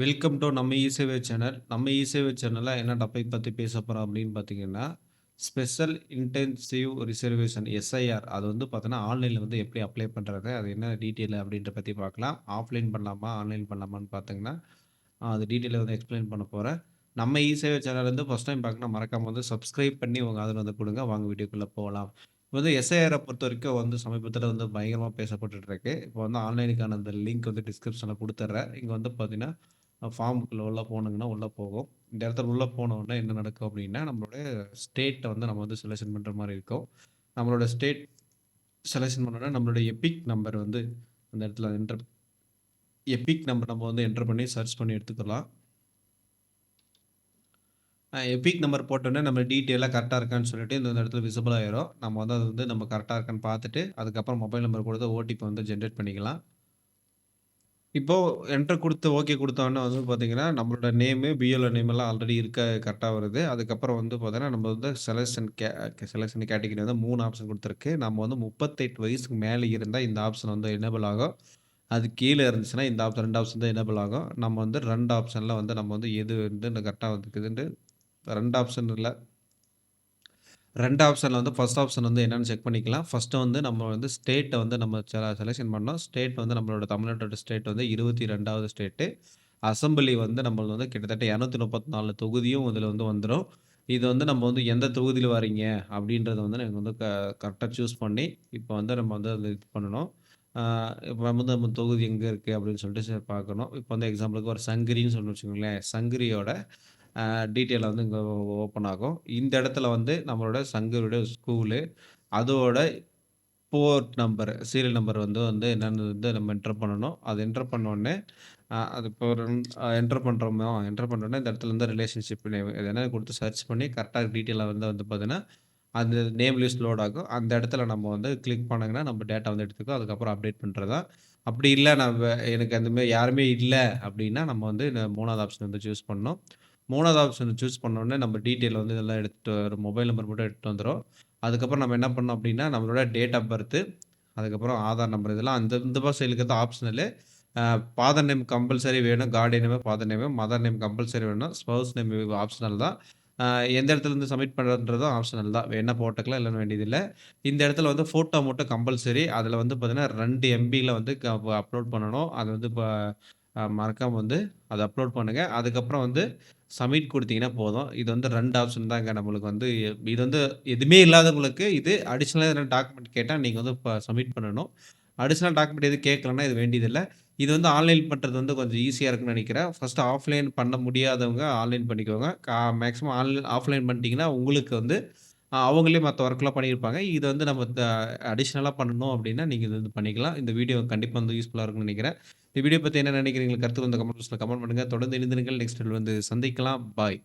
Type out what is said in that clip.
Welcome to நம்ம eSevai channel. நம்ம இசேவை சேனலில் என்ன டாபிக் பற்றி பேச போகிறோம் அப்படின்னு பார்த்தீங்கன்னா, ஸ்பெஷல் இன்டென்சிவ் ரிசர்வேஷன் எஸ்ஐஆர் அது வந்து பார்த்தோன்னா ஆன்லைனில் வந்து எப்படி அப்ளை பண்ணுறது அது என்ன டீட்டெயில் அப்படின்ற பற்றி பார்க்கலாம். ஆஃப்லைன் பண்ணலாமா? ஆன்லைன் பண்ணலாமான்னு பார்த்தீங்கன்னா, அது டீட்டெயிலை வந்து எக்ஸ்ப்ளைன் பண்ண போகிறேன் நம்ம இசேவை சேனல் வந்து ஃபஸ்ட் டைம் பார்க்கணும் மறக்காம வந்து சப்ஸ்கிரைப் பண்ணி உங்கள் ஆதரவு வந்து கொடுங்க வாங்க வீடியோக்குள்ளே போகலாம். இப்போ வந்து பொறுத்த வரைக்கும் வந்து சமீபத்தில் வந்து பயங்கரமாக பேசப்பட்டுட்டு இப்போ வந்து ஆன்லைனுக்கான அந்த லிங்க் வந்து டிஸ்கிரிப்ஷனில் கொடுத்துட்றேன் இங்கே வந்து பார்த்தீங்கன்னா, ஃபார்முக்குள்ளே உள்ளே போனீங்கன்னா உள்ளே போகும். இந்த இடத்துல உள்ளே போனோடனே என்ன நடக்கும் அப்படின்னா, நம்மளுடைய ஸ்டேட்டை வந்து நம்ம வந்து செலெக்ஷன் பண்ணுற மாதிரி இருக்கும். நம்மளோட ஸ்டேட் செலெக்ஷன் பண்ணோனே நம்மளுடைய எபிக் நம்பர் வந்து அந்த இடத்துல என்டர் எபிக் நம்பர் நம்ம வந்து என்டர் பண்ணி சர்ச் பண்ணி எடுத்துக்கலாம். எபிக் நம்பர் போட்டோன்னே நம்ம டீட்டெயிலாக கரெக்டாக இருக்கான்னு சொல்லிட்டு இந்த இடத்துல விசிபிள் ஆயிரும். நம்ம வந்து அது வந்து நம்ம கரெக்டாக இருக்கான்னு பார்த்துட்டு, அதுக்கப்புறம் மொபைல் நம்பர் கொடுத்து ஓடிபி வந்து ஜென்ரேட் பண்ணிக்கலாம். இப்போ என்டர் குடுத்து ஓகே குடுத்தோனே வந்து பார்த்தீங்கன்னா, நம்மளோட நேமு, பிஓல நேம் எல்லாம் ஆல்ரெடி இருக்க கரெக்ட்டா வருது. அதுக்கப்புறம் வந்து பார்த்தீங்கன்னா, நம்ம வந்து செலக்ஷன் கே செலக்ஷன் கேட்டகரி வந்து 3 ஆப்ஷன் கொடுத்துருக்கு நம்ம வந்து 38 வயசுக்கு மேல இருந்தா இந்த ஆப்ஷன் வந்து எனேபிள் ஆகும். அது கீழ இருந்துச்சுன்னா இந்த ஆப்ஷன் 2 ஆப்ஷன் தான் எனேபிள் ஆகும். நம்ம வந்து 2 ஆப்ஷன்ல வந்து நம்ம வந்து எது வந்து கரெக்ட்டா வந்துருக்குதுன்ட்டு 2 ஆப்ஷன் இல்ல ரெண்டு ஆப்ஷனில் வந்து ஃபஸ்ட் ஆப்ஷன் வந்து என்னென்னு செக் பண்ணிக்கலாம். ஃபர்ஸ்ட்டு வந்து நம்ம வந்து ஸ்டேட்டை வந்து நம்ம செல பண்ணோம். ஸ்டேட் வந்து நம்மளோட தமிழ்நாட்டோட ஸ்டேட் வந்து 22வது ஸ்டேட்டு. அசெம்பிளி வந்து நம்மளது வந்து கிட்டத்தட்ட 234 தொகுதியும் இதில் வந்து வந்துடும் இது வந்து நம்ம வந்து எந்த தொகுதியில் வரீங்க அப்படின்றத வந்து நீங்க வந்து க கரெக்டாக சூஸ் பண்ணி, இப்போ வந்து நம்ம வந்து அதை இது பண்ணணும். இப்போ வந்து நம்ம தொகுதி எங்கே இருக்குது அப்படின்னு சொல்லிட்டு பார்க்கணும். இப்போ வந்து எக்ஸாம்பிளுக்கு ஒரு சங்கிரின்னு சொல்லணும் வச்சுக்கோங்களேன். சங்கிரியோட டீட்டெயிலாக வந்து இங்கே ஓப்பன் ஆகும். இந்த இடத்துல வந்து நம்மளோட சங்கருடைய ஸ்கூலு, அதோட போர்ட் நம்பர், சீரியல் நம்பர் வந்து வந்து என்னென்னு வந்து நம்ம என்டர் பண்ணணும். அது என்டர் பண்ணோடனே அது இப்போ ஒரு என்டர் பண்ணுறோமோ என்டர் பண்ணோடனே இந்த இடத்துல வந்து ரிலேஷன்ஷிப் நேம் இது சர்ச் பண்ணி கரெக்டாக டீட்டெயிலாக வந்து வந்து பார்த்தீங்கன்னா, அந்த நேம் லிஸ்ட் லோட் ஆகும். அந்த இடத்துல நம்ம வந்து கிளிக் பண்ணோங்கன்னா, நம்ம டேட்டா வந்து எடுத்துக்கும். அதுக்கப்புறம் அப்டேட் பண்ணுறது தான். அப்படி இல்லை நம்ம எனக்கு அந்த யாருமே இல்லை அப்படின்னா, நம்ம வந்து மூணாவது ஆப்ஷன் வந்து சூஸ் பண்ணணும். மூணாவது ஆப்ஷனை சூஸ் பண்ண உடனே நம்ம டீட்டெயில் வந்து இதெல்லாம் எடுத்துகிட்டு வரும். மொபைல் நம்பர் மட்டும் எடுத்துகிட்டு வந்துடும் அதுக்கப்புறம் நம்ம என்ன பண்ணோம் அப்படின்னா, நம்மளோட டேட் ஆஃப் பர்த்து, அதுக்கப்புறம் ஆதார் நம்பர் இதெல்லாம் அந்த இந்த பாஸ் இருக்கிறது ஆப்ஷனலு. ஃபாதர் நேம் கம்பல்சரி வேணும். Guardian name, father name, mother name compulsory வேணும். ஸ்பௌஸ் நேம் ஆப்ஷனல் தான். எந்த இடத்துலேருந்து சப்மிட் பண்ணுறதுன்றதும் ஆப்ஷனல் தான். வேணா போட்டுக்கலாம், இல்லைன்னு வேண்டியதில்லை இந்த இடத்துல வந்து ஃபோட்டோ மட்டும் கம்பல்சரி. அதில் வந்து பார்த்தீங்கன்னா, ரெண்டு எம்பியில் வந்து க அப்லோட் பண்ணணும். அது வந்து இப்போ மறக்காமல் வந்து அதை அப்லோட் பண்ணுங்கள் அதுக்கப்புறம் வந்து சப்மிட் கொடுத்தீங்கன்னா போதும். இது வந்து ரெண்டு ஆப்ஷன் தாங்க நம்மளுக்கு வந்து இது வந்து எதுவுமே இல்லாதவங்களுக்கு இது அடிஷ்னலாக எதனா டாக்குமெண்ட் கேட்டால் நீங்கள் வந்து இப்போ சப்மிட் பண்ணணும். அடிஷ்னல் டாக்குமெண்ட் எதுவும் கேட்கலன்னா இது வேண்டியதில்லை இது வந்து ஆன்லைன் பண்ணுறது வந்து கொஞ்சம் ஈஸியாக இருக்குன்னு நினைக்கிறேன் ஃபஸ்ட்டு ஆஃப்லைன் பண்ண முடியாதவங்க ஆன்லைன் பண்ணிக்கோங்க. கா மேக்ஸிமம் ஆன்லைன் ஆஃப்லைன் பண்ணிட்டீங்கன்னா, உங்களுக்கு வந்து அ அவங்களே மத்த ஒர்க்லாம் பண்ணியிருப்பாங்க. இது வந்து நம்ம த அடிஷனலா பண்ணணும் அப்படின்னா, நீங்க இது வந்து பண்ணிக்கலாம். இந்த வீடியோ கண்டிப்பா வந்து யூஸ்ஃபுல்லா இருக்கும்னு நினைக்கிறேன் இந்த வீடியோ பத்தி என்ன நினைக்கிறீங்க கருத்து வந்து கமெண்ட் பாக்ஸ்ல கமெண்ட் பண்ணுங்க. தொடர்ந்து இணைந்திருங்கள். நெக்ஸ்ட் வந்து சந்திக்கலாம். பாய்.